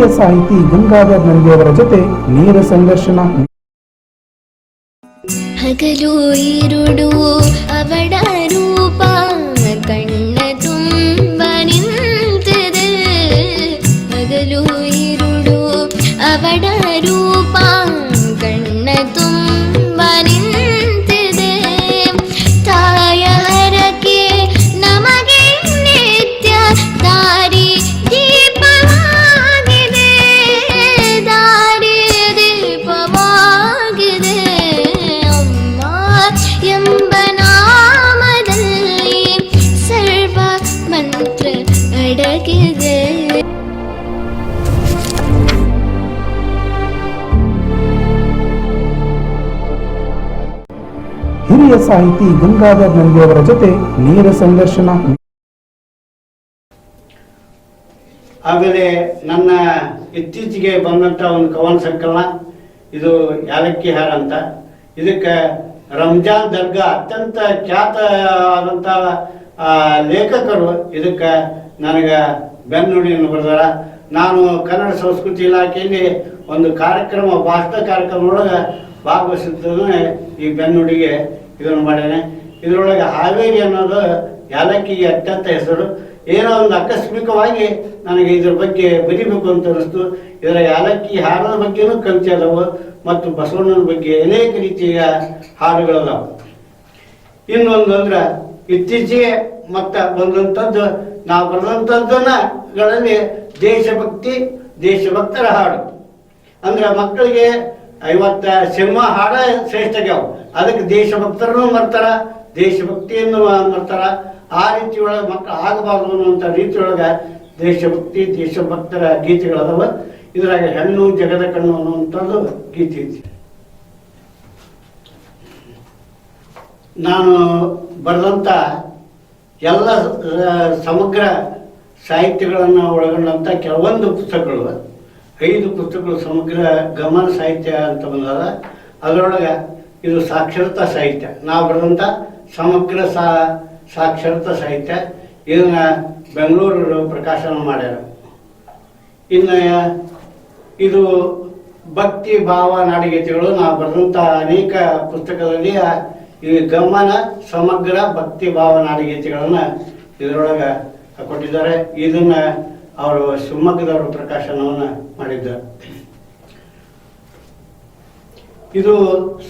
ಹಿರಿಯ ಸಾಹಿತಿ ಗಂಗಾಧರ್ ನಂದಿಯವರ ಜೊತೆ ನೇರ ಸಂದರ್ಶನ. ಹಗಲು ಹಿರಿಯ ಸಾಹಿತಿ ಗಂಗಾಧರ್ ನಂದಿಯವರ ಜೊತೆ ನೇರ ಸಂದರ್ಶನ. ಆಮೇಲೆ ನನ್ನ ಇತ್ತೀಚೆಗೆ ಬಂದಂಥ ಒಂದು ಕವನ ಸಂಕಲನ, ಇದು ಯಾಲಕ್ಕಿ ಹಾರ ಅಂತ. ಇದಕ್ಕೆ ರಂಜಾನ್ ದರ್ಗಾ ಅತ್ಯಂತ ಖ್ಯಾತ ಆದಂಥ ಲೇಖಕರು ಇದಕ್ಕೆ ನನಗೆ ಬೆನ್ನುಡಿಯನ್ನು ಬರೆದಾರ. ನಾನು ಕನ್ನಡ ಸಂಸ್ಕೃತಿ ಇಲಾಖೆಯಲ್ಲಿ ಒಂದು ಕಾರ್ಯಕ್ರಮ, ಭಾಷಣ ಕಾರ್ಯಕ್ರಮದೊಳಗೆ ಭಾಗವಹಿಸಿದ್ದನೇ ಈ ಬೆನ್ನುಡಿಗೆ ಇದನ್ನು ಮಾಡ್ಯಾನೆ ಇದರೊಳಗೆ ಹಾವೇರಿ ಅನ್ನೋದು ಯಾಲಕ್ಕಿಗೆ ಅತ್ಯಂತ ಹೆಸರು. ಏನೋ ಒಂದು ಆಕಸ್ಮಿಕವಾಗಿ ನನಗೆ ಇದ್ರ ಬಗ್ಗೆ ಬರಿಬೇಕು ಅಂತ ಅನಿಸ್ತು ಇದರ ಯಾಲಕ್ಕಿ ಹಾರದ ಬಗ್ಗೆನೂ ಕವಿತೆ ಅದಾವು ಮತ್ತು ಬಸವಣ್ಣನ ಬಗ್ಗೆ ಅನೇಕ ರೀತಿಯ ಹಾಡುಗಳದಾವು ಇನ್ನೊಂದು ಅಂದ್ರೆ ಇತ್ತೀಚೆಗೆ ಮತ್ತ ಬಂದಂಥದ್ದು, ನಾವು ಬರೆದಂಥದ್ದನ್ನುಗಳಲ್ಲಿ ದೇಶಭಕ್ತಿ, ದೇಶಭಕ್ತರ ಹಾಡು. ಅಂದ್ರೆ ಮಕ್ಕಳಿಗೆ ಐವತ್ತ ಸಿಂಹ ಹಾಡ ಶ್ರೇಷ್ಠ ಆಗ್ಯಾವ ಅದಕ್ಕೆ ದೇಶಭಕ್ತರನ್ನು ಮರ್ತಾರ, ದೇಶಭಕ್ತಿಯನ್ನು ಮರ್ತಾರ. ಆ ರೀತಿ ಒಳಗೆ ಮಕ್ಕಳು ಆಗಬಾರ್ದು ಅನ್ನುವಂಥ ರೀತಿಯೊಳಗೆ ದೇಶಭಕ್ತಿ, ದೇಶಭಕ್ತರ ಗೀತೆಗಳದಾವ. ಇದ್ರಾಗ ಹೆಣ್ಣು, ಜಗದ ಕಣ್ಣು ಅನ್ನುವಂಥದ್ದು ಗೀತೆ ಐತಿ. ನಾನು ಬರೆದಂಥ ಎಲ್ಲ ಸಮಗ್ರ ಸಾಹಿತ್ಯಗಳನ್ನು ಒಳಗೊಂಡಂಥ ಕೆಲವೊಂದು ಪುಸ್ತಕಗಳು ಐದು ಪುಸ್ತಕಗಳು ಸಮಗ್ರ ಗಮನ ಸಾಹಿತ್ಯ ಅಂತ ಬಂದಾಗ, ಅದರೊಳಗೆ ಇದು ಸಾಕ್ಷರತಾ ಸಾಹಿತ್ಯ. ನಾವು ಬರೆದಂಥ ಸಮಗ್ರ ಸಾ, ಸಾಕ್ಷರತಾ ಸಾಹಿತ್ಯ. ಇದನ್ನು ಬೆಂಗಳೂರು ಪ್ರಕಾಶನ ಮಾಡ್ಯಾರ. ಇನ್ನು ಇದು ಭಕ್ತಿ ಭಾವ ನಾಡಿಗೀತೆಗಳು, ನಾವು ಬರೆದಂಥ ಅನೇಕ ಪುಸ್ತಕದಲ್ಲಿ ಈ ಗಮನ ಸಮಗ್ರ ಭಕ್ತಿ ಭಾವ ನಾಡಿಗೀತೆಗಳನ್ನು ಇದರೊಳಗೆ ಕೊಟ್ಟಿದ್ದಾರೆ ಇದನ್ನ ಅವರು ಶಿವಮೊಗ್ಗದವರು ಪ್ರಕಾಶನವನ್ನು ಮಾಡಿದ್ದಾರೆ. ಇದು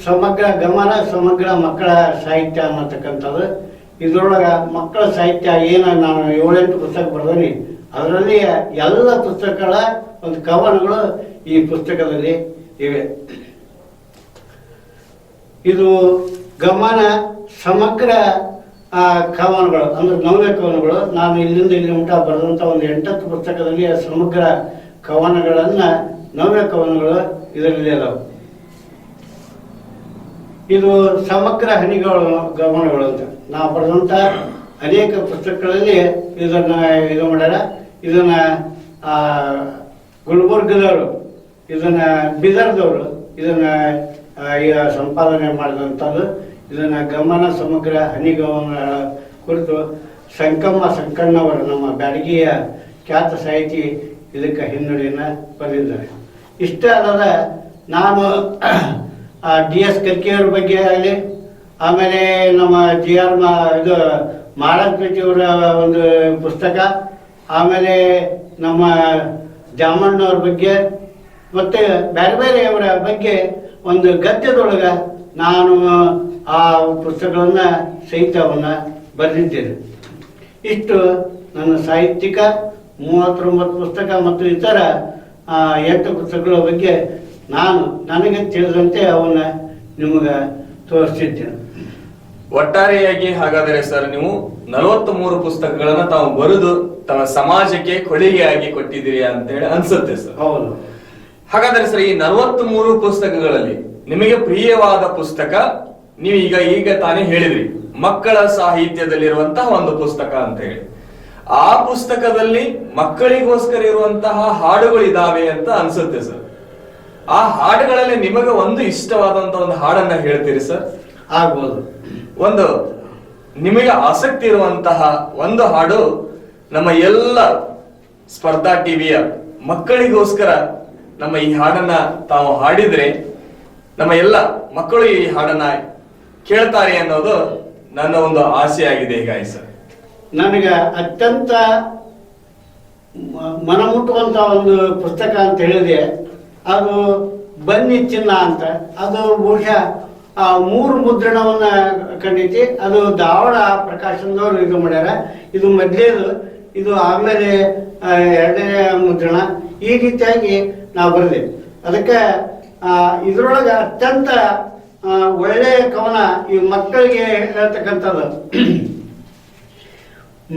ಸಮಗ್ರ ಗಮನ, ಸಮಗ್ರ ಮಕ್ಕಳ ಸಾಹಿತ್ಯ ಅನ್ನತಕ್ಕಂಥದ್ದು. ಇದರೊಳಗೆ ಮಕ್ಕಳ ಸಾಹಿತ್ಯ ಏನು ನಾನು ಏಳೆಂಟು ಪುಸ್ತಕ ಬರೆದೀನಿ, ಅದರಲ್ಲಿ ಎಲ್ಲ ಪುಸ್ತಕಗಳ ಒಂದು ಕವನಗಳು ಈ ಪುಸ್ತಕದಲ್ಲಿ ಇವೆ. ಇದು ಗಮನ, ಸಮಗ್ರ ಆ, ಕವನಗಳು ಅಂದ್ರೆ ನವ್ಯ ಕವನಗಳು ನಾನು ಇಲ್ಲಿಂದ ಇಲ್ಲಿ ಉಂಟ ಬರೆದಂಥ ಒಂದು ಎಂಟತ್ತು ಪುಸ್ತಕದಲ್ಲಿ ಸಮಗ್ರ ಕವನಗಳನ್ನ ನವ್ಯ ಕವನಗಳು ಇದರಲ್ಲಿ ಅದಾವೆ ಇದು ಸಮಗ್ರ ಹನಿಗಳು ಗಮನಗಳು ಅಂತ. ನಾವು ಬರೆದಂಥ ಅನೇಕ ಪುಸ್ತಕಗಳಲ್ಲಿ ಇದನ್ನ ಇದು ಮಾಡ್ಯಾರ. ಇದನ್ನ ಆ, ಗುಲ್ಬರ್ಗದವರು ಇದನ್ನ ಬಿದರ್ದವರು ಇದನ್ನ ಸಂಪಾದನೆ ಮಾಡಿದಂಥದ್ದು ಇದನ್ನ ಗಮನ ಸಮಗ್ರ ಹನಿಗಮನ ಕುರಿತು ಸಂಕಮ್ಮ ಸಂಕಣ್ಣವರು ನಮ್ಮ ಬ್ಯಾಡಗಿಯ ಖ್ಯಾತ ಸಾಹಿತಿ ಇದಕ್ಕೆ ಹಿನ್ನಡೆಯನ್ನು ಬರೆದಿದ್ದಾರೆ. ಇಷ್ಟೇ ಅಲ್ಲದ ನಾನು ಡಿ ಎಸ್ ಕರ್ಕಿಯವ್ರ ಬಗ್ಗೆ ಆಗಲಿ, ಆಮೇಲೆ ನಮ್ಮ ಜಿ ಆರ್ ಮಾ ಇದು ಅವರ ಒಂದು ಪುಸ್ತಕ, ಆಮೇಲೆ ನಮ್ಮ ಜಾಮಣ್ಣವ್ರ ಬಗ್ಗೆ, ಮತ್ತೆ ಬೇರೆ ಬೇರೆಯವರ ಬಗ್ಗೆ ಒಂದು ಗದ್ಯದೊಳಗೆ ನಾನು ಆ ಪುಸ್ತಕಗಳನ್ನು ಸಹಿತವನ್ನ ಬರೆದಿದ್ದೇನೆ. ಇಷ್ಟು ನನ್ನ ಸಾಹಿತ್ಯಿಕ ಮೂವತ್ತೊಂಬತ್ತು ಪುಸ್ತಕ ಮತ್ತು ಇತರ ಆ, ಎಂಟು ಪುಸ್ತಕಗಳ ಬಗ್ಗೆ ನಾನು ನನಗೆ ತಿಳಿದಂತೆ ಅವನ್ನ ನಿಮಗೆ ತೋರಿಸಿದ್ದೇನೆ ಒಟ್ಟಾರೆಯಾಗಿ ಹಾಗಾದರೆ ಸರ್ ನೀವು ನಲವತ್ತ್ ಮೂರು ಪುಸ್ತಕಗಳನ್ನ ತಾವು ಬರೆದು ತಮ್ಮ ಸಮಾಜಕ್ಕೆ ಕೊಡುಗೆಯಾಗಿ ಕೊಟ್ಟಿದ್ದೀರಿ ಅಂತ ಹೇಳಿ ಅನ್ಸುತ್ತೆ ಸರ್. ಹೌದು. ಹಾಗಾದರೆ ಸರ್ ಈ ನಲವತ್ತ್ ಮೂರು ಪುಸ್ತಕಗಳಲ್ಲಿ ನಿಮಗೆ ಪ್ರಿಯವಾದ ಪುಸ್ತಕ ನೀವು ಈಗ ಈಗ ತಾನೇ ಹೇಳಿದ್ರಿ ಮಕ್ಕಳ ಸಾಹಿತ್ಯದಲ್ಲಿರುವಂತಹ ಒಂದು ಪುಸ್ತಕ ಅಂತ ಹೇಳಿ. ಆ ಪುಸ್ತಕದಲ್ಲಿ ಮಕ್ಕಳಿಗೋಸ್ಕರ ಇರುವಂತಹ ಹಾಡುಗಳಿದಾವೆ ಅಂತ ಅನ್ಸುತ್ತೆ ಸರ್. ಆ ಹಾಡುಗಳಲ್ಲಿ ನಿಮಗೆ ಒಂದು ಇಷ್ಟವಾದಂತ ಒಂದು ಹಾಡನ್ನ ಹೇಳ್ತೀರಿ ಸರ್? ಆಗ್ಬೋದು. ಒಂದು ನಿಮಗೆ ಆಸಕ್ತಿ ಇರುವಂತಹ ಒಂದು ಹಾಡು ನಮ್ಮ ಎಲ್ಲ ಸ್ಪರ್ಧಾ ಟಿವಿಯ ಮಕ್ಕಳಿಗೋಸ್ಕರ ನಮ್ಮ ಈ ಹಾಡನ್ನ ತಾವು ಹಾಡಿದ್ರೆ ನಮ್ಮ ಎಲ್ಲ ಮಕ್ಕಳು ಈ ಹಾಡನ್ನ ಕೇಳ್ತಾರೆ ಅನ್ನೋದು ನನ್ನ ಒಂದು ಆಸೆ ಆಗಿದೆ ನನಗೆ ಅತ್ಯಂತ ಮನ ಮನಮುಟ್ಟುವಂತ ಒಂದು ಪುಸ್ತಕ ಅಂತ ಹೇಳಿದೆ ಅದು ಬನ್ನಿ ಚಿನ್ನ ಅಂತ. ಅದು ಬಹುಶಃ ಆ ಮೂರು ಮುದ್ರಣವನ್ನ ಕಂಡೈತಿ. ಅದು ಧಾರವಾಡ ಪ್ರಕಾಶನದವ್ರು ಇದು ಮಾಡ್ಯಾರ. ಇದು ಮೊದಲೇದು. ಇದು ಆಮೇಲೆ ಎರಡನೇ ಮುದ್ರಣ. ಈ ರೀತಿಯಾಗಿ ನಾವು ಬರೆದೇವೆ. ಅದಕ್ಕೆ ಇದರೊಳಗೆ ಅತ್ಯಂತ ಒಳ್ಳೆಯ ಕವನ ಈ ಮಕ್ಕಳಿಗೆ ಹೇಳ್ತಕ್ಕಂಥದ್ದು.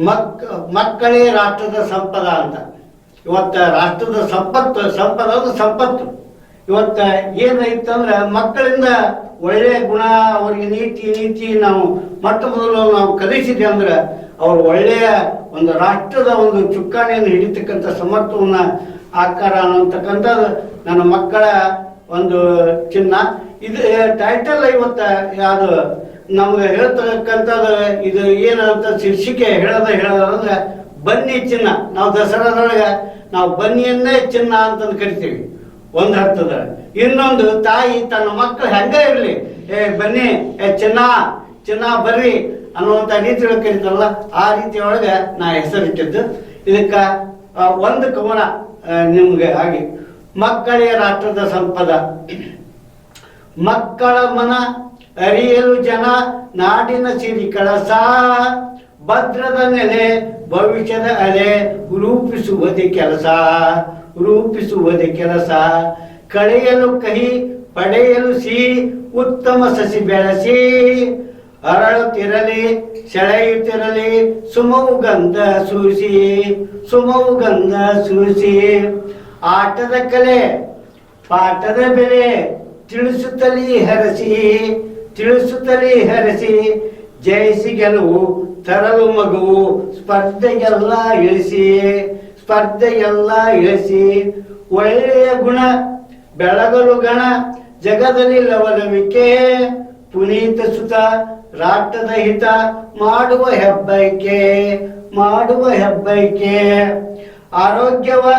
ಮಕ್, ಮಕ್ಕಳೇ ರಾಷ್ಟ್ರದ ಸಂಪದ ಅಂತ. ಇವತ್ತ ರಾಷ್ಟ್ರದ ಸಂಪತ್ತು ಸಂಪದ ಅದು ಸಂಪತ್ತು. ಇವತ್ತ ಏನಾಯ್ತಂದ್ರೆ ಮಕ್ಕಳಿಂದ ಒಳ್ಳೆಯ ಗುಣ, ಅವರಿಗೆ ನೀತಿ ನೀತಿ ನಾವು ಮೊಟ್ಟ ಮೊದಲು ನಾವು ಕಲಿಸಿದೆ ಅಂದ್ರೆ ಅವ್ರು ಒಳ್ಳೆಯ ಒಂದು ರಾಷ್ಟ್ರದ ಒಂದು ಚುಕ್ಕಾಣಿಯನ್ನು ಹಿಡಿತಕ್ಕಂಥ ಸಮರ್ಥವನ್ನ ಆಕಾರ ಅನ್ನತಕ್ಕಂಥದ್ದು ನನ್ನ ಮಕ್ಕಳ ಒಂದು ಚಿಹ್ನ ಇದು ಟೈಟಲ್ ಇವತ್ತ ಯಾವುದು? ನಮ್ಗೆ ಹೇಳ್ತಕ್ಕಂಥದ್ದು ಇದು ಏನಂತ ಶೀರ್ಷಿಕೆ ಹೇಳದ ಹೇಳೋದಂದ್ರೆ ಬನ್ನಿ ಚಿನ್ನ. ನಾವು ದಸರಾದೊಳಗೆ ನಾವು ಬನ್ನಿಯನ್ನೇ ಚಿನ್ನ ಅಂತಂದು ಕರಿತೀವಿ. ಒಂದು ಅರ್ಥದ. ಇನ್ನೊಂದು ತಾಯಿ ತನ್ನ ಮಕ್ಕಳು ಹೆಂಗ ಇರಲಿ. ಏ, ಬನ್ನಿ, ಏ, ಚಿನ್ನ ಚಿನ್ನ ಬರ್ರಿ ಅನ್ನುವಂಥ ರೀತಿ ಒಳಗೆ ಕರಿತಾರಲ್ಲ, ಆ ರೀತಿ ಒಳಗೆ ನಾ ಹೆಸರಿಟ್ಟಿದ್ದು. ಇದಕ್ಕ ಒಂದು ಕವನ ನಿಮ್ಗೆ ಆಗಿ ಮಕ್ಕಳೇ ರಾಷ್ಟ್ರದ ಸಂಪದ. ಮಕ್ಕಳ ಮನ, ಅರಿಯಲು ಜನ, ನಾಡಿನ ಸಿರಿ ಕಳಸ, ಭದ್ರದ ನೆಲೆ, ಭವಿಷ್ಯದ ಅಲೆ ರೂಪಿಸುವುದೇ ಕೆಲಸ ರೂಪಿಸುವುದೇ ಕೆಲಸ. ಕಳೆಯಲು ಕಹಿ, ಪಡೆಯಲು ಸಿಹಿ, ಉತ್ತಮ ಸಸಿ ಬೆಳೆಸಿ. ಅರಳುತ್ತಿರಲಿ ಸೆಳೆಯುತ್ತಿರಲಿ ಸುಮವು ಗಂಧ ಸೂಸಿ, ಸುಮವು ಗಂಧ ಸೂಸಿ. ಆಟದ ಕಲೆ, ಪಾಠದ ಬೆಲೆ ತಿಳಿಸುತ್ತಲೀ ಹರಸಿ ತಿಳಿಸುತ್ತಲೀ ಹರಸಿ ಜಯಿಸಿ ಗೆಲುವು ತರಲು ಮಗುವು ಸ್ಪರ್ಧೆಗೆಲ್ಲ ಇಳಿಸಿ ಸ್ಪರ್ಧೆಗೆಲ್ಲ ಇಳಿಸಿ, ಒಳ್ಳೆಯ ಗುಣ, ಬೆಳಗಲು ಗಣ, ಜಗದಲ್ಲಿ ಲವಲವಿಕೆ, ಪುನೀತ ಸುತ, ರಾಷ್ಟ್ರದ ಹಿತ, ಮಾಡುವ ಹೆಬ್ಬೈಕೆ ಮಾಡುವ ಹೆಬ್ಬೈಕೆ. ಆರೋಗ್ಯವ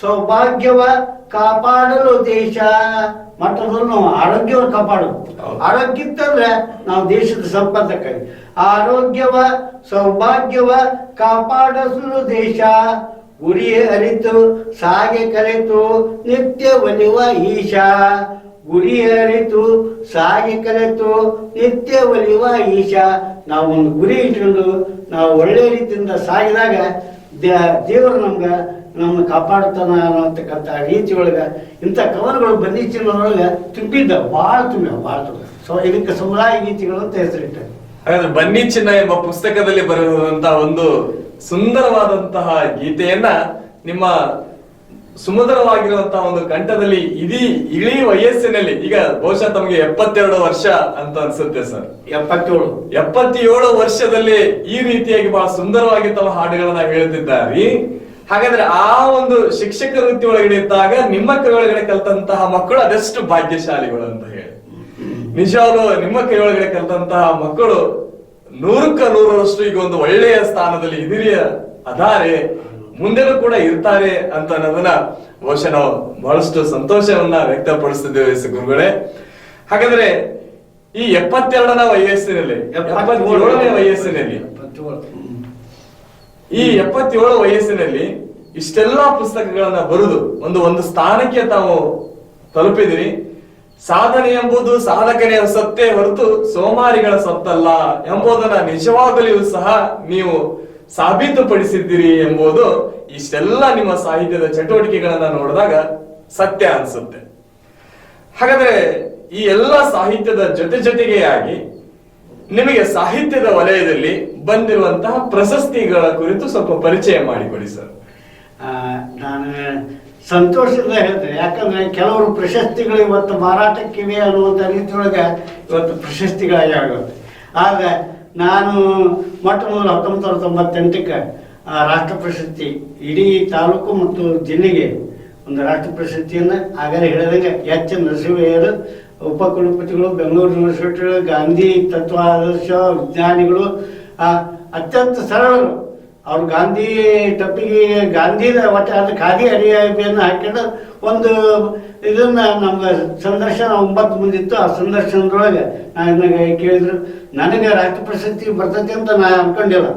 ಸೌಭಾಗ್ಯವ ಕಾಪಾಡಲು ದೇಶ. ಮಟ್ಟದಲ್ಲಿ ನಾವು ಆರೋಗ್ಯವ ಕಾಪಾಡೋದು. ಆರೋಗ್ಯ ಇತ್ತಂದ್ರೆ ನಾವು ದೇಶದ ಸಂಪತ್ತಕ್ಕಾಗಿ ಆರೋಗ್ಯವ ಸೌಭಾಗ್ಯವ ಕಾಪಾಡಲು ದೇಶ. ಗುರಿ ಅರಿತು ಸಾಗೆ ಕರೆತು ನಿತ್ಯ ಒಲಿವ ಈಶ. ಗುರಿ ಅರಿತು ಸಾಗೆ ಕರೆತು ನಿತ್ಯ ಒಲಿವ ಈಶ. ನಾವು ಒಂದು ಗುರಿ ಇಟ್ಕೊಂಡು ನಾವು ಒಳ್ಳೆ ರೀತಿಯಿಂದ ಸಾಗಿದಾಗ ದೇವರು ನಮ್ಗೆ ನಮ್ಮ ಕಾಪಾಡ್ತಾನ ಅನ್ನತಕ್ಕಂಥ ರೀತಿ ಒಳಗೆ ಇಂಥ ಕವನಗಳು ಬನ್ನಿ ಚಿನ್ನದೊಳಗೆ ತುಂಬಿದ್ದ ಭಾಳ ತುಂಬ ಭಾಳ ತುಂಬ ಸೊ, ಇದಕ್ಕೆ ಸಮುದಾಯ ಗೀತೆಗಳು ಅಂತ ಹೆಸರಿಟ್ಟ ಹಾಗಾದ್ರೆ ಬನ್ನಿ ಚಿನ್ನ ಎಂಬ ಪುಸ್ತಕದಲ್ಲಿ ಬರೆದಂತಹ ಒಂದು ಸುಂದರವಾದಂತಹ ಗೀತೆಯನ್ನ ನಿಮ್ಮ ಸುಮಧುರವಾಗಿರುವಂತಹ ಒಂದು ಕಂಠದಲ್ಲಿ ಇಡೀ ಇಳಿ ವಯಸ್ಸಿನಲ್ಲಿ ಈಗ ಬಹುಶಃ ತಮಗೆ ಎಪ್ಪತ್ತೆರಡು ವರ್ಷ ಅಂತ ಅನ್ಸುತ್ತೆ ಸರ್. ಎಪ್ಪತ್ತೇಳು. ಎಪ್ಪತ್ತೇಳು ವರ್ಷದಲ್ಲಿ ಈ ರೀತಿಯಾಗಿ ಬಹಳ ಸುಂದರವಾಗಿ ತಮ್ಮ ಹಾಡುಗಳನ್ನ ಹೇಳ್ತಿದ್ದಾರೆ ಹಾಗಾದ್ರೆ ಆ ಒಂದು ಶಿಕ್ಷಕ ವೃತ್ತಿ ಒಳಗಡೆ ಇದ್ದಾಗ ನಿಮ್ಮ ಕೈಯೊಳಗಡೆ ಒಳಗಡೆ ಕಲ್ತಂತಹ ಮಕ್ಕಳು ಅದೆಷ್ಟು ಭಾಗ್ಯಶಾಲಿಗಳು ಅಂತ ಹೇಳಿ. ನಿಜವಾಗ್ಲೂ ನಿಮ್ಮ ಕೈಯೊಳಗಡೆ ಒಳಗಡೆ ಕಲ್ತಂತಹ ಮಕ್ಕಳು ನೂರಕ್ಕ ನೂರರಷ್ಟು ಈಗ ಒಂದು ಒಳ್ಳೆಯ ಸ್ಥಾನದಲ್ಲಿ ಇದಿರಿಯ ಅದಾರೆ. ಮುಂದೆನೂ ಕೂಡ ಇರ್ತಾರೆ ಅಂತ ಅನ್ನೋದನ್ನ ಬಹುಶಃ ನಾವು ಬಹಳಷ್ಟು ಸಂತೋಷವನ್ನ ವ್ಯಕ್ತಪಡಿಸ್ತಿದ್ದೇವೆ ಗುರುಗಳೇ. ಹಾಗಾದ್ರೆ ಈ ಎಪ್ಪತ್ತೆರಡನ ವಯಸ್ಸಿನಲ್ಲಿ, ಎಪ್ಪತ್ತೇಳನೇ ವಯಸ್ಸಿನಲ್ಲಿ, ಈ ಎಪ್ಪತ್ತೇಳು ವಯಸ್ಸಿನಲ್ಲಿ ಇಷ್ಟೆಲ್ಲಾ ಪುಸ್ತಕಗಳನ್ನ ಬರೆದು ಒಂದು ಒಂದು ಸ್ಥಾನಕ್ಕೆ ತಾವು ತಲುಪಿದಿರಿ. ಸಾಧನೆ ಎಂಬುದು ಸಾಧಕನೆಯ ಸತ್ತೇ ಹೊರತು ಸೋಮಾರಿಗಳ ಸತ್ತಲ್ಲ ಎಂಬುದನ್ನ ನಿಜವಾಗಲಿಯೂ ಸಹ ನೀವು ಸಾಬೀತುಪಡಿಸಿದ್ದೀರಿ ಎಂಬುದು ಇಷ್ಟೆಲ್ಲ ನಿಮ್ಮ ಸಾಹಿತ್ಯದ ಚಟುವಟಿಕೆಗಳನ್ನ ನೋಡಿದಾಗ ಸತ್ಯ ಅನ್ಸುತ್ತೆ. ಹಾಗಾದ್ರೆ ಈ ಎಲ್ಲ ಸಾಹಿತ್ಯದ ಜೊತೆ ಜೊತೆಗೆಯಾಗಿ ನಿಮಗೆ ಸಾಹಿತ್ಯದ ವಲಯದಲ್ಲಿ ಬಂದಿರುವಂತಹ ಪ್ರಶಸ್ತಿಗಳ ಕುರಿತು ಸ್ವಲ್ಪ ಪರಿಚಯ ಮಾಡಿಕೊಡಿ ಸರ್. ನಾನು ಸಂತೋಷದಿಂದ ಹೇಳ್ತೇನೆ. ಯಾಕಂದ್ರೆ ಕೆಲವರು ಪ್ರಶಸ್ತಿಗಳು ಇವತ್ತು ಮಾರಾಟಕ್ಕಿವೆ ಅನ್ನುವಂಥ ರೀತಿಯೊಳಗೆ ಇವತ್ತು ಪ್ರಶಸ್ತಿಗಳಾಗಿ ಆಗುತ್ತೆ ಆಗ ನಾನು ಮೊಟ್ಟ ಮೊದಲು ಹತ್ತೊಂಬತ್ತು ನೂರ ತೊಂಬತ್ತೆಂಟಕ್ಕೆ ರಾಷ್ಟ್ರ ಪ್ರಶಸ್ತಿ ಇಡೀ ತಾಲೂಕು ಮತ್ತು ಜಿಲ್ಲೆಗೆ ಒಂದು ರಾಷ್ಟ್ರ ಪ್ರಶಸ್ತಿಯನ್ನು ಆಗಲೇ ಹೇಳಿದಂಗೆ ಎಚ್. ನರಸಿಂಹಯ್ಯರು, ಉಪಕುಲಪತಿಗಳು, ಬೆಂಗಳೂರು ಯೂನಿವರ್ಸಿಟಿ ಗಾಂಧಿ ತತ್ವ ಆದರ್ಶ ವಿಜ್ಞಾನಿಗಳು ಅತ್ಯಂತ ಸರಳರು. ಅವ್ರು ಗಾಂಧಿ ಟಪ್ಪಿಗೆ ಗಾಂಧಿದ ಒಟ್ಟು ಅದು ಖಾದಿ ಅರಿಯನ್ನು ಹಾಕೊಂಡು ಒಂದು ಇದನ್ನ ನಮ್ಗೆ ಸಂದರ್ಶನ ಒಂಬತ್ತು ಮುಂದಿತ್ತು. ಆ ಸಂದರ್ಶನದೊಳಗೆ ನನಗೆ ಕೇಳಿದ್ರು, ನನಗೆ ರಾಷ್ಟ್ರ ಪ್ರಶಸ್ತಿ ಬರ್ತೈತಿ ಅಂತ ನಾನು ಅನ್ಕೊಂಡಿಲ್ಲ.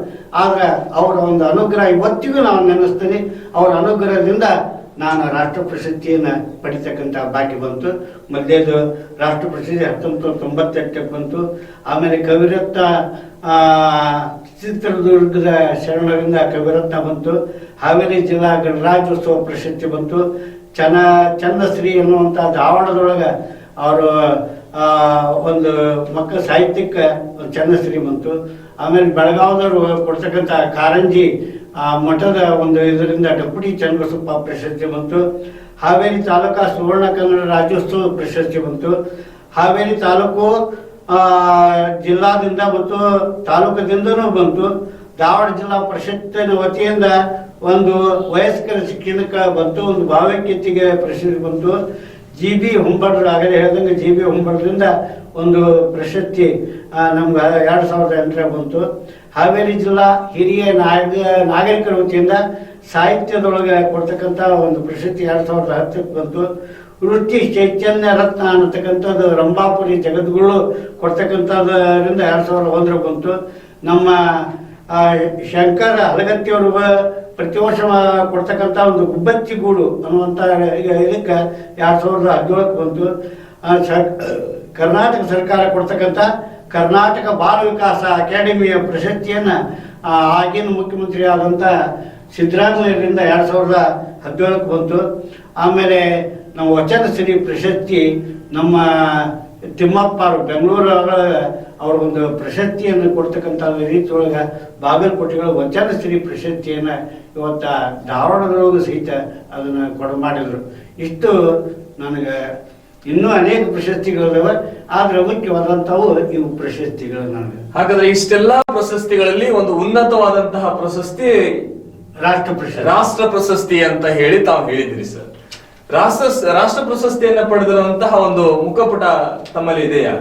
ಆದ್ರೆ ಅವರ ಒಂದು ಅನುಗ್ರಹ ಇವತ್ತಿಗೂ ನಾನು ನೆನೆಸ್ತೀನಿ. ಅವರ ಅನುಗ್ರಹದಿಂದ ನಾನು ರಾಷ್ಟ್ರ ಪ್ರಶಸ್ತಿಯನ್ನು ಪಡಿತಕ್ಕಂಥ ಬಾಕಿ ಬಂತು. ಮೊದಲೇದು ರಾಷ್ಟ್ರ ಪ್ರಶಸ್ತಿ ಹತ್ತೊಂಬತ್ತು ತೊಂಬತ್ತೆಂಟಕ್ಕೆ ಬಂತು. ಆಮೇಲೆ ಕವಿರತ್ನ ಚಿತ್ರದುರ್ಗದ ಶರಣರಿಂದ ಕವಿರತ್ನ ಬಂತು, ಹಾವೇರಿ ಜಿಲ್ಲಾ ಗಣರಾಜ್ಯೋತ್ಸವ ಪ್ರಶಸ್ತಿ ಬಂತು. ಚನ ಚನ್ನಶ್ರೀ ಅನ್ನುವಂಥ ಧಾರವಾಡದೊಳಗೆ ಅವರು ಒಂದು ಮಕ್ಕಳ ಸಾಹಿತ್ಯಕ್ಕೆ ಒಂದು ಬಂತು. ಆಮೇಲೆ ಬೆಳಗಾವದವರು ಕೊಡ್ತಕ್ಕಂಥ ಕಾರಂಜಿ, ಆ, ಮಠದ ಒಂದು ಇದರಿಂದ ಡೆಪ್ಯೂಟಿ ಚನ್ನಬಸಪ್ಪ ಪ್ರಶಸ್ತಿ ಬಂತು. ಹಾವೇರಿ ತಾಲೂಕಾ ಸುವರ್ಣ ಕನ್ನಡ ರಾಜ್ಯೋತ್ಸವ ಪ್ರಶಸ್ತಿ ಬಂತು. ಹಾವೇರಿ ತಾಲೂಕು ಜಿಲ್ಲಾದಿಂದ ಮತ್ತು ತಾಲೂಕದಿಂದನೂ ಬಂತು. ಧಾರವಾಡ ಜಿಲ್ಲಾ ಪರಿಷತ್ತಿನ ವತಿಯಿಂದ ಒಂದು ವಯಸ್ಕರ ಶಿಕ್ಷಣಕ್ಕೆ ಬಂತು, ಒಂದು ಭಾವೈಕ್ಯತೆಗೆ ಪ್ರಶಸ್ತಿ ಬಂತು. ಜಿ ಬಿ ಹುಂಬಡ್ರು ಆಗಲೇ ಹೇಳ್ದಂಗೆ ಜಿ ಬಿ ಹುಂಬಡ್ರಿಂದ ಒಂದು ಪ್ರಶಸ್ತಿ ನಮ್ಗೆ ಎರಡು ಸಾವಿರದ ಎಂಟರ ಬಂತು. ಹಾವೇರಿ ಜಿಲ್ಲಾ ಹಿರಿಯ ನಾಯಕ, ನಾಗರಿಕರ ವತಿಯಿಂದ ಸಾಹಿತ್ಯದೊಳಗೆ ಕೊಡ್ತಕ್ಕಂಥ ಒಂದು ಪ್ರಶಸ್ತಿ ಎರಡು ಸಾವಿರದ ಹತ್ತಕ್ಕೆ ಬಂತು. ವೃತ್ತಿ ಚೈತನ್ಯ ರತ್ನ ಅನ್ನತಕ್ಕಂಥದ್ದು ರಂಭಾಪುರಿ ಜಗದ್ಗುರು ಕೊಡ್ತಕ್ಕಂಥದ್ದರಿಂದ ಎರಡು ಸಾವಿರದ ಒಂದರ ಬಂತು. ನಮ್ಮ ಶಂಕರ ಹಲಗತ್ತಿಯವರು ಪ್ರತಿ ವರ್ಷ ಕೊಡ್ತಕ್ಕಂಥ ಒಂದು ಗುಬ್ಬಚ್ಚಿ ಗೂಡು ಅನ್ನುವಂಥ ಇದಕ್ಕೆ ಎರಡು ಸಾವಿರದ ಹದಿನೇಳಕ್ಕೆ ಬಂತು. ಕರ್ನಾಟಕ ಸರ್ಕಾರ ಕೊಡ್ತಕ್ಕಂಥ ಕರ್ನಾಟಕ ಬಾಲ ವಿಕಾಸ ಅಕಾಡೆಮಿಯ ಪ್ರಶಸ್ತಿಯನ್ನು ಆಗಿನ ಮುಖ್ಯಮಂತ್ರಿ ಆದಂಥ ಸಿದ್ದರಾಮಯ್ಯರಿಂದ ಎರಡು ಸಾವಿರದ ಹದಿನೇಳಕ್ಕೆ ಬಂತು. ಆಮೇಲೆ ನಾವು ವಚನ ಶ್ರೀ ಪ್ರಶಸ್ತಿ ನಮ್ಮ ತಿಮ್ಮಪ್ಪ ಅವರು ಬೆಂಗಳೂರ ಅವ್ರಿಗೊಂದು ಪ್ರಶಸ್ತಿಯನ್ನು ಕೊಡ್ತಕ್ಕಂಥ ರೀತಿಯೊಳಗೆ ಬಾಗಲಕೋಟೆಗಳ ವಚನ ಶ್ರೀ ಪ್ರಶಸ್ತಿಯನ್ನು ಇವತ್ತು ಧಾರವಾಡದೊಳಗೂ ಸಹಿತ ಅದನ್ನು ಕೊಡ ಮಾಡಿದ್ರು. ಇಷ್ಟು ನನಗೆ ಇನ್ನೂ ಅನೇಕ ಪ್ರಶಸ್ತಿಗಳಿದಾವೆ ಆದ್ರೆ ಮುಖ್ಯವಾದಂಥವು ಇವು ಪ್ರಶಸ್ತಿಗಳು ನನಗೆ. ಹಾಗಾದ್ರೆ ಇಷ್ಟೆಲ್ಲ ಪ್ರಶಸ್ತಿಗಳಲ್ಲಿ ಒಂದು ಉನ್ನತವಾದಂತಹ ಪ್ರಶಸ್ತಿ ರಾಷ್ಟ್ರ ಪ್ರಶಸ್ತಿ. ರಾಷ್ಟ್ರ ಪ್ರಶಸ್ತಿ ಅಂತ ಹೇಳಿ ತಾವು ಹೇಳಿದಿರಿ ಸರ್. ರಾಷ್ಟ್ರ ರಾಷ್ಟ್ರ ಪ್ರಶಸ್ತಿಯನ್ನ ಪಡೆದಿರುವಂತಹ ಒಂದು ಮುಖಪುಟ ತಮ್ಮಲ್ಲಿ ಇದೆಯಾ?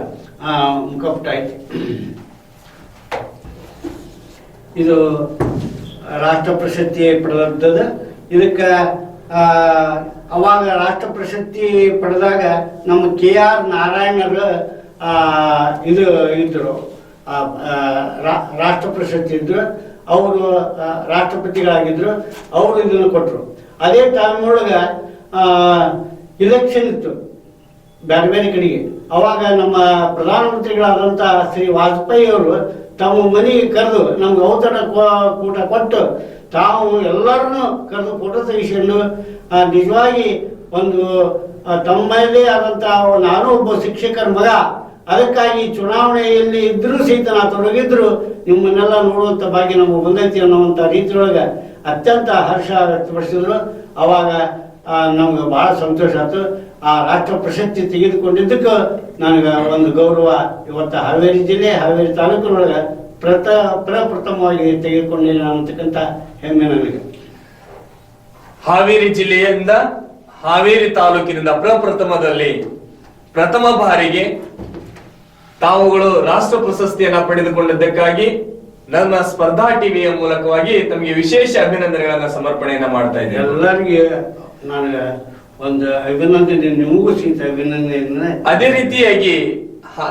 ಮುಖಪುಟ ಐತಿ ಇದು ರಾಷ್ಟ್ರ ಪ್ರಶಸ್ತಿ ಪಡೆದಂಥದ್ದು. ಇದಕ್ಕೆ ಅವಾಗ ರಾಷ್ಟ್ರ ಪ್ರಶಸ್ತಿ ಪಡೆದಾಗ ನಮ್ಮ ಕೆ ಆರ್ ನಾರಾಯಣರು ಇದು ಇದ್ರು. ಆ, ಆ, ರಾ- ರಾಷ್ಟ್ರ ಪ್ರಶಸ್ತಿ ಇದ್ರು. ಅವರು ರಾಷ್ಟ್ರಪತಿಗಳಾಗಿದ್ರು. ಅವರು ಇದನ್ನು ಕೊಟ್ಟರು ಅದೇ ಟೈಮ್ ಒಳಗೆ ಇಲೆಕ್ಷನ್ ಇತ್ತು. ಬೇರೆ ಬೇರೆ ಕಡೆಗೆ. ಅವಾಗ ನಮ್ಮ ಪ್ರಧಾನಮಂತ್ರಿಗಳಾದಂಥ ಶ್ರೀ ವಾಜಪೇಯಿ ಅವರು ತಮ್ಮ ಮನೆಗೆ ಕರೆದು ನಮ್ಗೆ ಔತಣ ಕೂಟ ಕೊಟ್ಟು ತಾವು ಎಲ್ಲರನ್ನು ಕರೆದು ಫೋಟೋ ತೆಗೆಸಿಕೊಂಡು ನಿಜವಾಗಿ ಒಂದು ತಮ್ಮದೇ ಆದಂಥ ನಾನು ಒಬ್ಬ ಶಿಕ್ಷಕರ ಮಗ. ಅದಕ್ಕಾಗಿ ಚುನಾವಣೆಯಲ್ಲಿ ಇದ್ರೂ ಸಹಿತ ನಾ ತೊಡಗಿದ್ರು ನಿಮ್ಮನ್ನೆಲ್ಲ ನೋಡುವಂಥ ಭಾಗ್ಯ ನಮಗೆ ಬಂದೈತಿ ಅನ್ನುವಂಥ ರೀತಿಯೊಳಗೆ ಅತ್ಯಂತ ಹರ್ಷ ವ್ಯಕ್ತಪಡಿಸಿದ್ರು. ಅವಾಗ ನಮ್ಗೆ ಬಹಳ ಸಂತೋಷ ಆಯ್ತು. ಆ ರಾಷ್ಟ್ರ ಪ್ರಶಸ್ತಿ ತೆಗೆದುಕೊಂಡಿದ್ದಕ್ಕೆ ನನಗೆ ಒಂದು ಗೌರವ ಇವತ್ತು ಹಾವೇರಿ ಜಿಲ್ಲೆ ಹಾವೇರಿ ತಾಲೂಕಿನೊಳಗೆ ಪ್ರಥ ಪ್ರಪ್ರಥಮವಾಗಿ ತೆಗೆದುಕೊಂಡಿಲ್ಲ ಅನ್ನತಕ್ಕಂಥ ಹೆಮ್ಮೆ ನನಗೆ. ಹಾವೇರಿ ಜಿಲ್ಲೆಯಿಂದ ಹಾವೇರಿ ತಾಲೂಕಿನಿಂದ ಪ್ರಪ್ರಥಮದಲ್ಲಿ ಪ್ರಥಮ ಬಾರಿಗೆ ತಾವುಗಳು ರಾಷ್ಟ್ರ ಪ್ರಶಸ್ತಿಯನ್ನ ಪಡೆದುಕೊಂಡಿದ್ದಕ್ಕಾಗಿ ನನ್ನ ಸ್ಪರ್ಧಾ ಟಿವಿಯ ಮೂಲಕವಾಗಿ ತಮಗೆ ವಿಶೇಷ ಅಭಿನಂದನೆಗಳನ್ನ ಸಮರ್ಪಣೆಯನ್ನ ಮಾಡ್ತಾ ಇದ್ದೇನೆ. ಎಲ್ಲರಿಗೆ ನನಗೆ ಒಂದು ಅಭಿನಂದನೆ ನಿಮಗೂ ಸಹಿತ ಅಭಿನಂದನೆ ಅದೇ ರೀತಿಯಾಗಿ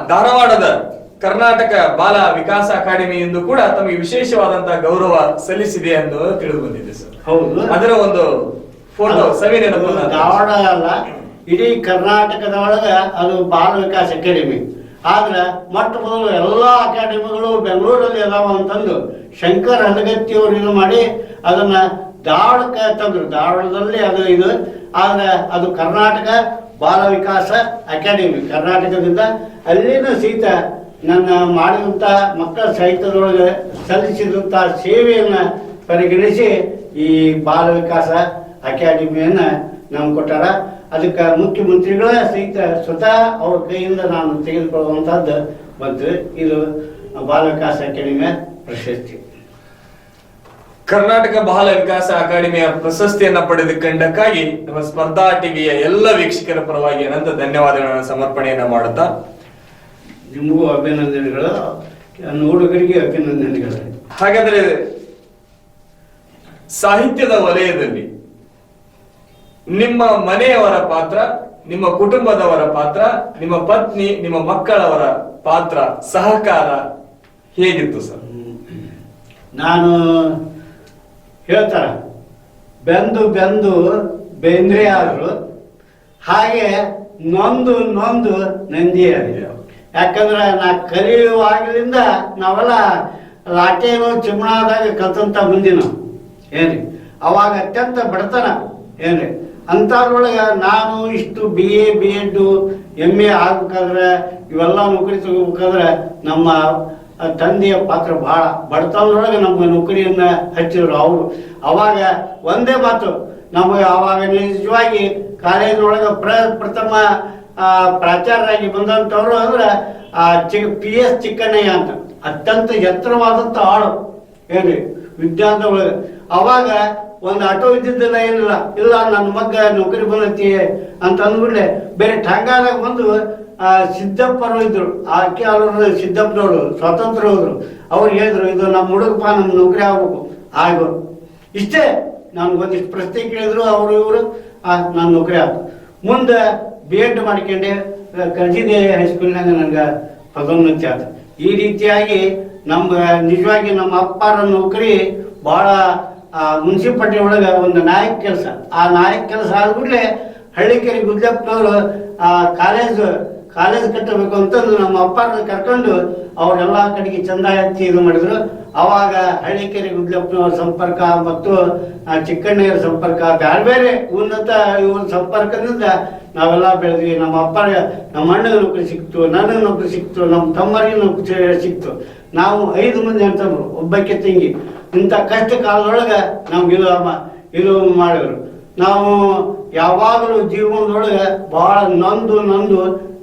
ಧಾರವಾಡದ ಕರ್ನಾಟಕ ಬಾಲ ವಿಕಾಸ ಅಕಾಡೆಮಿ ಎಂದು ಕೂಡ ತಮಗೆ ವಿಶೇಷವಾದಂತಹ ಗೌರವ ಸಲ್ಲಿಸಿದೆ ಎಂದು ತಿಳಿದು ಬಂದಿದೆ ಸರ್. ಹೌದು. ಅದರ ಒಂದು ಫೋಟೋ ಸವಿ ಅದು ಧಾರವಾಡ ಅಲ್ಲ ಇಡೀ ಕರ್ನಾಟಕದ ಒಳಗ ಅದು ಬಾಲ ವಿಕಾಸ ಅಕಾಡೆಮಿ. ಆದ್ರೆ ಮೊಟ್ಟ ಮೊದಲು ಎಲ್ಲಾ ಅಕಾಡೆಮಿಗಳು ಬೆಂಗಳೂರಲ್ಲಿ ಅದಾವ ಅಂತಂದು ಶಂಕರ್ ಹಣಗತ್ತಿಯವರು ಇದು ಮಾಡಿ ಅದನ್ನ ಧಾರವಾಡಕ್ಕೆ ತಂದ್ರು. ದಾಳದಲ್ಲಿ ಅದು ಇದು. ಆದ್ರೆ ಅದು ಕರ್ನಾಟಕ ಬಾಲ ವಿಕಾಸ ಅಕಾಡೆಮಿ. ಕರ್ನಾಟಕದಿಂದ ಅಲ್ಲಿನ ಸಹಿತ ನನ್ನ ಮಾಡಿದಂಥ ಮಕ್ಕಳ ಸಾಹಿತ್ಯದೊಳಗೆ ಸಲ್ಲಿಸಿದಂಥ ಸೇವೆಯನ್ನು ಪರಿಗಣಿಸಿ ಈ ಬಾಲ ವಿಕಾಸ ಅಕಾಡೆಮಿಯನ್ನು ನಮ್ಗೆ ಕೊಟ್ಟಾರ. ಅದಕ್ಕೆ ಮುಖ್ಯಮಂತ್ರಿಗಳ ಸಹಿತ ಸ್ವತಃ ಅವ್ರ ಕೈಯಿಂದ ನಾನು ತೆಗೆದುಕೊಳ್ಳುವಂಥದ್ದು ಮತ್ತು ಇದು ಬಾಲ ವಿಕಾಸ ಅಕಾಡೆಮಿಯ ಪ್ರಶಸ್ತಿ. ಕರ್ನಾಟಕ ಬಾಲ ವಿಕಾಸ ಅಕಾಡೆಮಿಯ ಪ್ರಶಸ್ತಿಯನ್ನ ಪಡೆದುಕೊಂಡಕ್ಕಾಗಿ ನಮ್ಮ ಸ್ಪರ್ಧಾ ಟಿವಿಯ ಎಲ್ಲ ವೀಕ್ಷಕರ ಪರವಾಗಿ ಅನಂತ ಧನ್ಯವಾದಗಳನ್ನು ಸಮರ್ಪಣೆಯನ್ನ ಮಾಡುತ್ತಾ. ನಿಮಗೂ ಅಭಿನಂದನೆಗಳು. ನೋಡುಗರಿಗೆ ಅಭಿನಂದನೆಗಳ. ಹಾಗಾದ್ರೆ ಸಾಹಿತ್ಯದ ವಲಯದಲ್ಲಿ ನಿಮ್ಮ ಮನೆಯವರ ಪಾತ್ರ ನಿಮ್ಮ ಕುಟುಂಬದವರ ಪಾತ್ರ ನಿಮ್ಮ ಪತ್ನಿ ನಿಮ್ಮ ಮಕ್ಕಳವರ ಪಾತ್ರ ಸಹಕಾರ ಹೇಗಿತ್ತು ಸರ್? ನಾನು ಹೇಳ್ತಾರ. ಬೆಂದು ಬೆಂದು ಬೇಂದ್ರೆ ಹಾಗೆ ನೊಂದು ನೊಂದು ನಂದಿ ಆಗಿದೆ ಯಾಕಂದ್ರೆ ನಾ ಕಲಿಯುವಾಗಲಿಂದ ನಾವೆಲ್ಲ ಲಾಟೇನು ಚಿಮ್ಮಣಾದಾಗ ಕಲ್ತಂತ ಮಂದಿ ನಾವು ಏನ್ರಿ? ಅವಾಗ ಅತ್ಯಂತ ಬಡತನ. ಏನ್ರಿ? ಅಂಥದ್ರೊಳಗೆ ನಾನು ಇಷ್ಟು B A, B Ed M A ಆಗ್ಬೇಕಾದ್ರೆ, ಇವೆಲ್ಲ ನೌಕರಿ ತಗೋಬೇಕಾದ್ರೆ ನಮ್ಮ ತಂದೆಯ ಪಾತ್ರ ಬಹಳ ಬಡತನದೊಳಗೆ ನಮ್ಗೆ ನೌಕರಿಯನ್ನ ಹಚ್ಚಿದ್ರು ಅವರು. ಅವಾಗ ಒಂದೇ ಮಾತು, ನಮಗೆ ಅವಾಗ ನಿಜವಾಗಿ ಕಾಲೇಜಿನೊಳಗೆ ಪ್ರ, ಪ್ರಥಮ ಪ್ರಾಚಾರ್ಯರಾಗಿ ಬಂದಂಥವ್ರು ಅಂದ್ರೆ, ಆ, ಚಿ ಪಿ ಎಸ್ ಚಿಕ್ಕನಯ್ಯ ಅಂತ. ಅತ್ಯಂತ ಎತ್ತರವಾದಂಥ ಆಳು. ಏನ್ರಿ ವಿದ್ಯಾಂತ ಒಳಗೆ ಅವಾಗ ಒಂದು ಆಟೋ ಇದ್ದಿದ್ದಿಲ್ಲ ಏನಿಲ್ಲ, ಇಲ್ಲ, ನನ್ನ ಮಗ ನೌಕರಿ ಬಂದೈತಿ ಅಂತ ಅಂದ್ಬಿಡ್ಲೆ ಬೇರೆ ಠಾಂಗಾದಾಗ ಬಂದು ಆ ಸಿದ್ದಪ್ಪರು ಇದ್ರು. ಆಕೆ ಅವರು ಸಿದ್ದಪ್ಪನವರು, ಸ್ವತಂತ್ರ ಹೋದ್ರು. ಅವ್ರು ಹೇಳಿದ್ರು, ಇದು ನಮ್ಮ ಹುಡುಗಪ್ಪ ನಮ್ಮ ನೌಕರಿ ಆಗ್ಬೇಕು. ಆಗೋ ಇಷ್ಟೇ ಒಂದಿಷ್ಟು ಪ್ರಶ್ನೆ ಕೇಳಿದ್ರು ಅವರು ಇವರು. ನಾನು ನೌಕರಿ ಆಯ್ತು. ಮುಂದೆ ಬಿ ಎಡ್ ಮಾಡ್ಕೊಂಡೆ ಕರ್ಜಿದೆ ಹೈಸ್ಕೂಲ್ನಾಗ ನನಗೆ ಪದೋನ್ನತಿ ಆಯ್ತು. ಈ ರೀತಿಯಾಗಿ ನಮ್ಮ ನಿಜವಾಗಿ ನಮ್ಮ ಅಪ್ಪರ ನೌಕರಿ ಭಾಳ ಮುನ್ಸಿಪಾಲ್ಟಿ ಒಳಗೆ ಒಂದು ನಾಯಕ ಕೆಲಸ. ಆ ನಾಯಕ ಕೆಲಸ ಆದ್ಬಿಟ್ಲೆ ಹಳ್ಳಿಕೆರೆ ಗುದ್ದಪ್ಪನವರು ಆ, ಕಾಲೇಜ್ ಕಾಲೇಜ್ ಕಟ್ಟಬೇಕು ಅಂತಂದು ನಮ್ಮ ಅಪ್ಪಾರನ್ನ ಕರ್ಕೊಂಡು ಅವರೆಲ್ಲ ಕಡೆಗೆ ಚಂದ ಎತ್ತಿ ಇದು ಮಾಡಿದ್ರು. ಅವಾಗ ಹಳ್ಳಿಕೆರೆ ಗುಡ್ಲಪ್ಪನವ್ರ ಸಂಪರ್ಕ ಮತ್ತು ಚಿಕ್ಕಣ್ಣಯ್ಯರ ಸಂಪರ್ಕ ಬೇರೆ ಬೇರೆ ಉನ್ನತ ಇವ್ರ ಸಂಪರ್ಕದಿಂದ ನಾವೆಲ್ಲ ಬೆಳೆದ್ವಿ. ನಮ್ಮ ಅಪ್ಪ ನಮ್ಮ ಅಣ್ಣನ ನೌಕರಿ ಸಿಕ್ತು, ನನಗೆ ನೌಕರಿ ಸಿಕ್ತು, ನಮ್ಮ ತಮ್ಮರಿಗೆ ನೌಕರಿ ಸಿಕ್ತು. ನಾವು ಐದು ಮಂದಿ ಅಂತಂದ್ರು, ಒಬ್ಬಕ್ಕೆ ತಂಗಿ. ಇಂಥ ಕಷ್ಟ ಕಾಲದೊಳಗೆ ನಮ್ಗೆ ಇದು ಇದು ಮಾಡಿದ್ರು. ನಾವು ಯಾವಾಗಲೂ ಜೀವನದೊಳಗೆ ಬಹಳ ನಂದು, ನೊಂದು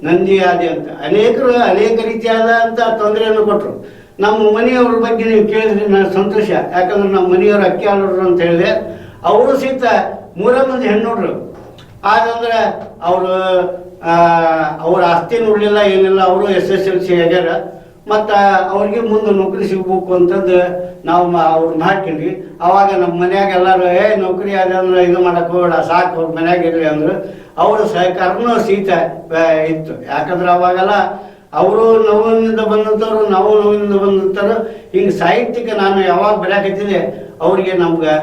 ನಂದಿ ಆದಿ ಅಂತ. ಅನೇಕರು ಅನೇಕ ರೀತಿಯಾದ ಅಂತ ತೊಂದರೆಯನ್ನು ಕೊಟ್ಟರು ನಮ್ಮ ಮನೆಯವ್ರ ಬಗ್ಗೆ ನೀವು ಕೇಳಿದ್ರೆ ನನಗೆ ಸಂತೋಷ. ಯಾಕಂದ್ರೆ ನಮ್ಮ ಮನೆಯವರು ಅಕ್ಕಿ ಹಾಲೋರು ಅಂತ ಹೇಳಿದೆ ಅವರು ಸಹಿತ ಮೂರ ಮಂದಿ ಹೆಣ್ಣುಡ್ರು ಆದಂದ್ರೆ ಅವರು ಅವ್ರ ಆಸ್ತಿ ನೋಡಲಿಲ್ಲ ಏನಿಲ್ಲ ಅವರು ಎಸ್ ಎಸ್ ಎಲ್ ಸಿ ಆಗ್ಯಾರ. ಮತ್ತು ಅವ್ರಿಗೆ ಮುಂದೆ ನೌಕರಿ ಸಿಗ್ಬೇಕು ಅಂತಂದು ನಾವು ಅವ್ರು ಹಾಕೊಂಡ್ವಿ ಅವಾಗ ನಮ್ಮ ಮನ್ಯಾಗ ಎಲ್ಲರೂ, ಏ, ನೌಕರಿ ಅಂದ್ರೆ ಇದು ಮಾಡಕ್ ಹೋಗಬೇಡ, ಸಾಕು, ಅವ್ರ ಮನ್ಯಾಗ ಇರ್ಲಿ ಅಂದ್ರು. ಅವ್ರ ಸಹಕಾರನೂ ಸೀತ ಇತ್ತು. ಯಾಕಂದ್ರೆ ಅವಾಗೆಲ್ಲ ಅವರು ನೋವಿನಿಂದ ಬಂದಂಥವ್ರು ನಾವು ನೋವಿನಿಂದ ಬಂದಂಥವ್ರು ಹಿಂಗೆ ಸಾಹಿತ್ಯಕ್ಕೆ ನಾನು ಯಾವಾಗ ಬರೆಯಾಕತ್ತಿದ್ದೆ ಅವ್ರಿಗೆ ನಮ್ಗೆ,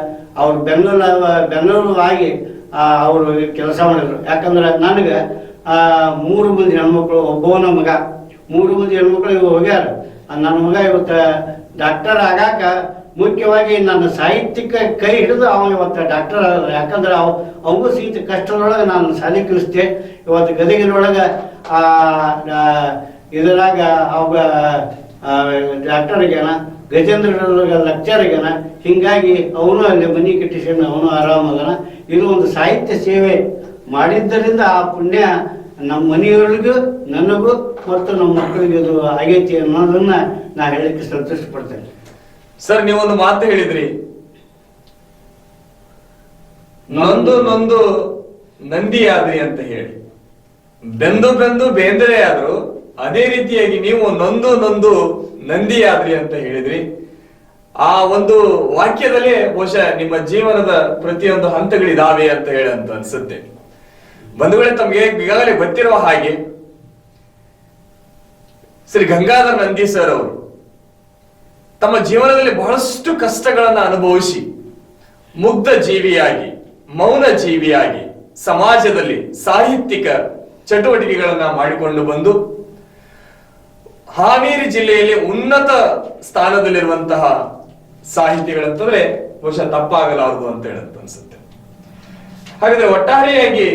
ಅವ್ರು ಬೆಂಗಳೂರು ಬೆಂಗಳೂರು ಆಗಿ ಅವರು ಕೆಲಸ ಮಾಡಿದ್ರು. ಯಾಕಂದ್ರೆ ನನಗೆ ಮೂರು ಮಂದಿ ಹೆಣ್ಮಕ್ಳು, ಒಬ್ಬವನ ಮಗ. ಮೂರು ಮಂದಿ ಹೆಣ್ಮಕ್ಳು ಹೋಗ್ಯಾರ. ನನ್ನ ಮಗ ಇವತ್ತು ಡಾಕ್ಟರ್ ಆಗಾಕ ಮುಖ್ಯವಾಗಿ ನನ್ನ ಸಾಹಿತ್ಯಕ್ಕೆ ಕೈ ಹಿಡಿದು ಅವನು ಇವತ್ತು ಡಾಕ್ಟರ್ ಆದ್ರೆ. ಯಾಕಂದ್ರೆ ಅವ ಅವಗೂ ಸಹಿತ ಕಷ್ಟದೊಳಗೆ ನಾನು ಶಾಲೆ ಕಲಿಸ್ದೆ. ಇವತ್ತು ಗದಗಿನೊಳಗೆ ಇದರಾಗ ಅವಾಗ ಡಾಕ್ಟರ್ ಆಗ್ಯಾನ ಗಜೇಂದ್ರ ಲೆಕ್ಚರ್ ಆಗ್ಯಾನ. ಹಿಂಗಾಗಿ ಅವನು ಅಲ್ಲಿ ಮನಿ ಕಟ್ಟಿಸ್ಕೊಂಡು ಅವನು ಆರಾಮದನ ಇದು ಒಂದು ಸಾಹಿತ್ಯ ಸೇವೆ ಮಾಡಿದ್ದರಿಂದ ಆ ಪುಣ್ಯ ನಮ್ಮ ಮನೆಯವ್ರಿಗೂ ನನಗೂ ಮತ್ತು ನಮ್ಮ ಮಕ್ಕಳಿಗೆ ಇದು ಆಗೈತಿ ಅನ್ನೋದನ್ನ ನಾ ಹೇಳಕ್ಕೆ ಸಂತೋಷ ಪಡ್ತೇನೆ ಸರ್, ನೀವೊಂದು ಮಾತು ಹೇಳಿದ್ರಿ. ನೊಂದು ನೊಂದು ನಂದಿ ಆದ್ರಿ ಅಂತ ಹೇಳಿ. ಬೆಂದು ಬೆಂದು ಬೇಂದ್ರೆ ಆದ್ರು ಅದೇ ರೀತಿಯಾಗಿ ನೀವು ನೊಂದು ನೊಂದು ನಂದಿ ಆದ್ರಿ ಅಂತ ಹೇಳಿದ್ರಿ. ಆ ಒಂದು ವಾಕ್ಯದಲ್ಲೇ ಬಹುಶಃ ನಿಮ್ಮ ಜೀವನದ ಪ್ರತಿಯೊಂದು ಹಂತಗಳಿದಾವೆ ಅಂತ ಹೇಳಿ ಅಂತ ಅನ್ಸುತ್ತೆ. ಬಂಧುಗಳೇ, ತಮಗೆ ಈಗಾಗಲೇ ಗೊತ್ತಿರುವ ಹಾಗೆ ಶ್ರೀ ಗಂಗಾಧರ ನಂದಿ ಸರ್ ಅವರು ತಮ್ಮ ಜೀವನದಲ್ಲಿ ಬಹಳಷ್ಟು ಕಷ್ಟಗಳನ್ನು ಅನುಭವಿಸಿ ಮುಗ್ಧ ಜೀವಿಯಾಗಿ, ಮೌನ ಜೀವಿಯಾಗಿ ಸಮಾಜದಲ್ಲಿ ಸಾಹಿತ್ಯಿಕ ಚಟುವಟಿಕೆಗಳನ್ನ ಮಾಡಿಕೊಂಡು ಬಂದು ಹಾವೇರಿ ಜಿಲ್ಲೆಯಲ್ಲಿ ಉನ್ನತ ಸ್ಥಾನದಲ್ಲಿರುವಂತಹ ಸಾಹಿತಿಗಳಂತಂದ್ರೆ ಬಹುಶಃ ತಪ್ಪಾಗಲಾರದು ಅಂತ ಹೇಳಂತ ಅನ್ಸುತ್ತೆ. ಹಾಗಾದ್ರೆ ಒಟ್ಟಾರೆಯಾಗಿ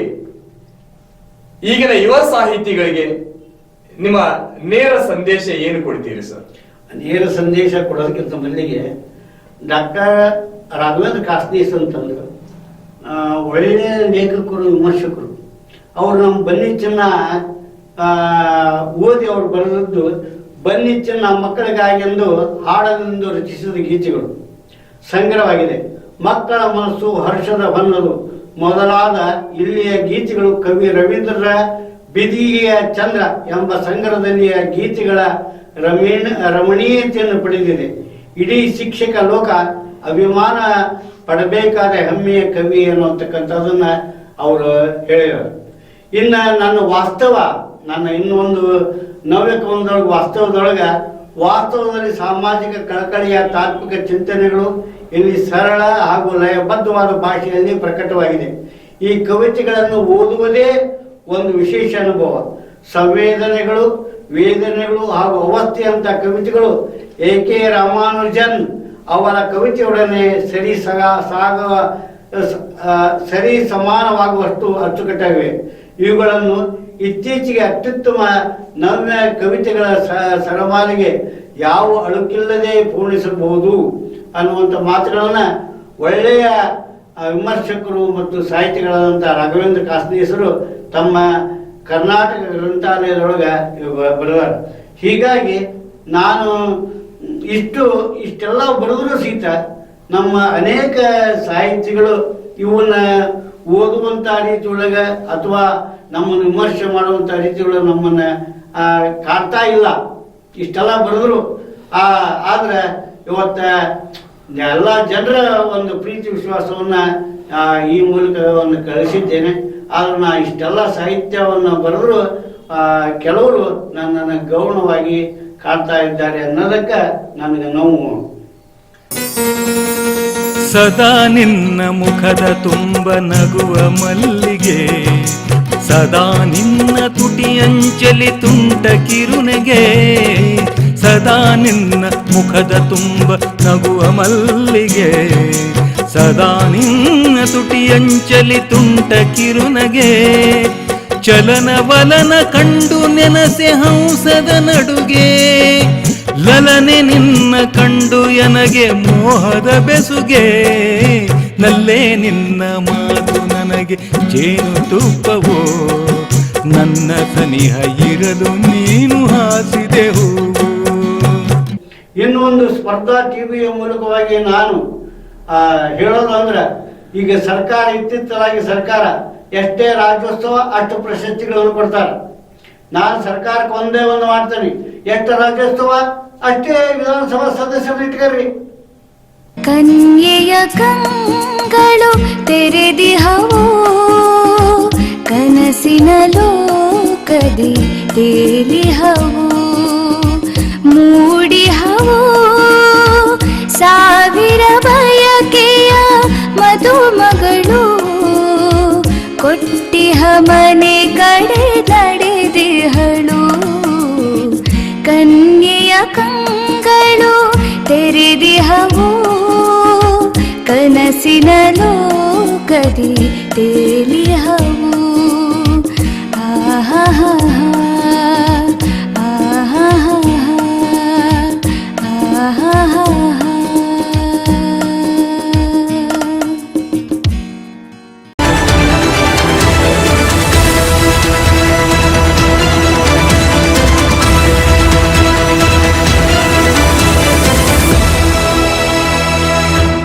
ಈಗಿನ ಯುವ ಸಾಹಿತಿಗಳಿಗೆ ನಿಮ್ಮ ನೇರ ಸಂದೇಶ ಏನು ಕೊಡ್ತೀರಿ ಸರ್ ನೇರ ಸಂದೇಶ ಕೊಡೋದಕ್ಕಿಂತ ಮೊದಲಿಗೆ ಡಾಕ್ಟರ್ ರಾಘವೇಂದ್ರ ಕಾಸ್ನೀಸ್ ಅಂತಂದ್ರು ಒಳ್ಳೆಯ ಲೇಖಕರು, ವಿಮರ್ಶಕರು. ಅವರು ನಮ್ಮ ಬನ್ನಿಚ್ಚನ್ನ ಓದಿ ಅವ್ರು ಬರೆದದ್ದು ಬನ್ನಿ ಚಿನ್ನ ಮಕ್ಕಳಿಗಾಗೆಂದು ಹಾಡದೆಂದು ರಚಿಸಿದ ಗೀತೆಗಳು. ಸಂಗ್ರಹವಾಗಿದೆ. ಮಕ್ಕಳ ಮನಸ್ಸು ಹರ್ಷದ ಹೊನ್ನದು ಮೊದಲಾದ ಇಲ್ಲಿಯ ಗೀತೆಗಳು ಕವಿ ರವೀಂದ್ರರ ಬಿದಿಯ ಚಂದ್ರ ಎಂಬ ಸಂಗ್ರಹದಲ್ಲಿಯ ಗೀತೆಗಳ ರಮೀಣ ರಮಣೀಯತೆಯನ್ನು ಪಡೆದಿದೆ. ಇಡೀ ಶಿಕ್ಷಕ ಲೋಕ ಅಭಿಮಾನ ಪಡಬೇಕಾದ ಹೆಮ್ಮೆಯ ಕವಿ ಅನ್ನುವಂತಕ್ಕಂಥದ್ದನ್ನ ಅವರು ಹೇಳಿದರು. ಇನ್ನು ನನ್ನ ವಾಸ್ತವ, ನನ್ನ ಇನ್ನೊಂದು ನವ್ಯ ವಾಸ್ತವದೊಳಗೆ ವಾಸ್ತವದಲ್ಲಿ ಸಾಮಾಜಿಕ ಕಳಕಳಿಯ ತಾತ್ವಿಕ ಚಿಂತನೆಗಳು ಇಲ್ಲಿ ಸರಳ ಹಾಗೂ ಲಯಬದ್ಧವಾದ ಭಾಷೆಯಲ್ಲಿ ಪ್ರಕಟವಾಗಿದೆ. ಈ ಕವಿತೆಗಳನ್ನು ಓದುವುದೇ ಒಂದು ವಿಶೇಷ ಅನುಭವ. ಸಂವೇದನೆಗಳು, ವೇದನೆಗಳು ಹಾಗೂ ಅವಸ್ಥೆಯಂತ ಕವಿತೆಗಳು ಎ ಕೆ ರಾಮಾನುಜನ್ ಅವರ ಕವಿತೆಯೊಡನೆ ಸರಿ ಸಗ ಸಾಗುವ ಸರಿ ಸಮಾನವಾಗುವಷ್ಟು ಅಚ್ಚುಕಟ್ಟಾಗಿವೆ. ಇವುಗಳನ್ನು ಇತ್ತೀಚೆಗೆ ಅತ್ಯುತ್ತಮ ನವ್ಯ ಕವಿತೆಗಳ ಸರಮಾಲಿಗೆ ಯಾವ ಅಳುಕಿಲ್ಲದೆ ಪೂರ್ಣಿಸಬಹುದು. ಅನ್ನುವಂಥ ಮಾತುಗಳನ್ನು ಒಳ್ಳೆಯ ವಿಮರ್ಶಕರು ಮತ್ತು ಸಾಹಿತಿಗಳಾದಂಥ ರಾಘವೇಂದ್ರ ಹೆಸರು ತಮ್ಮ ಕರ್ನಾಟಕ ಗ್ರಂಥಾಲಯದೊಳಗೆ ಬರೆದಾರೆ. ಹೀಗಾಗಿ ನಾನು ಇಷ್ಟು, ಇಷ್ಟೆಲ್ಲ ಬರೆದರೂ ಸಹಿತ ನಮ್ಮ ಅನೇಕ ಸಾಹಿತಿಗಳು ಇವನ್ನ ಓದುವಂಥ ರೀತಿಯೊಳಗೆ ಅಥವಾ ನಮ್ಮನ್ನು ವಿಮರ್ಶೆ ಮಾಡುವಂಥ ರೀತಿಯೊಳಗೆ ನಮ್ಮನ್ನು ಕಾಡ್ತಾ ಇಲ್ಲ. ಇಷ್ಟೆಲ್ಲ ಬರೆದ್ರು. ಆದರೆ ಇವತ್ತ ಎಲ್ಲ ಜನರ ಒಂದು ಪ್ರೀತಿ ವಿಶ್ವಾಸವನ್ನ ಈ ಮೂಲಕ ಒಂದು ಕಳಿಸಿದ್ದೇನೆ. ಆದ್ರೆ ನಾ ಇಷ್ಟೆಲ್ಲ ಸಾಹಿತ್ಯವನ್ನು ಬರೆದ್ರು ಕೆಲವರು ನನ್ನನ್ನು ಗೌಣವಾಗಿ ಕಾಡ್ತಾ ಇದ್ದಾರೆ ಅನ್ನೋದಕ್ಕೆ ನನಗೆ ನೋವು. ಸದಾ ನಿನ್ನ ಮುಖದ ತುಂಬ ನಗುವ ಮಲ್ಲಿಗೆ, ಸದಾ ನಿನ್ನ ತುಟಿಯಂಚಲಿ ತುಂಟ ಕಿರುನೆಗೆ ಸದಾ ನಿನ್ನ ಮುಖದ ತುಂಬ ನಗುವ ಮಲ್ಲಿಗೆ. ಸದಾ ನಿನ್ನ ತುಟಿಯಂಚಲಿ ತುಂಟ ಕಿರುನಗೆ. ಚಲನವಲನ ಕಂಡು ನೆನಸೆ ಹಂಸದ ನಡುಗೆ. ಲಲನೆ ನಿನ್ನ ಕಂಡು ಎನಗೆ ಮೋಹದ ಬೆಸುಗೆ. ನಲ್ಲೇ ನಿನ್ನ ಮಾತು ನನಗೆ ಜೇನು ತುಪ್ಪವೋ. ನನ್ನ ಸನಿಹ ಇರಲು ನೀನು ಹಾಸಿದೆ ಹೂವು ಇನ್ನು ಒಂದು ಸ್ಪರ್ಧಾ ಟಿವಿಯ ಮೂಲಕವಾಗಿ ನಾನು ಹೇಳೋದು ಅಂದ್ರೆ, ಈಗ ಸರ್ಕಾರ ಇತ್ತಿತ್ತಲಾಗಿ ಸರ್ಕಾರ ಎಷ್ಟೇ ರಾಜ್ಯೋತ್ಸವ ಅಷ್ಟು ಪ್ರಶಸ್ತಿಗಳನ್ನು ಕೊಡ್ತಾರೆ. ನಾನು ಸರ್ಕಾರಕ್ಕೆ ಒಂದೇ ಒಂದು ಮಾಡ್ತೇನೆ, ಎಷ್ಟು ರಾಜ್ಯೋತ್ಸವ ಅಷ್ಟೇ ವಿಧಾನಸಭಾ ಸದಸ್ಯರು ಇಟ್ಕರ್ರಿ ಕನ್ಯೆಯ ಕಂಗಳು ತೆರೆದಿಹವು ಕನಸಿನ ಲೋಕದಿ ತೇಲಿಹವು ಸಾವಿರ ಬಯಕೆಯ ಮಧುಮಗಳು ಕೊಟ್ಟಿಹ ಮನೆ ಕಡೆ ನಡೆದಿಹಳು. ಕನ್ಯೆಯ ಕಂಗಳು ತೆರೆದಿಹವು. ಕನಸಿನ ಲೋಕದಿ ತೇಲಿಹವು. ಆಹಾ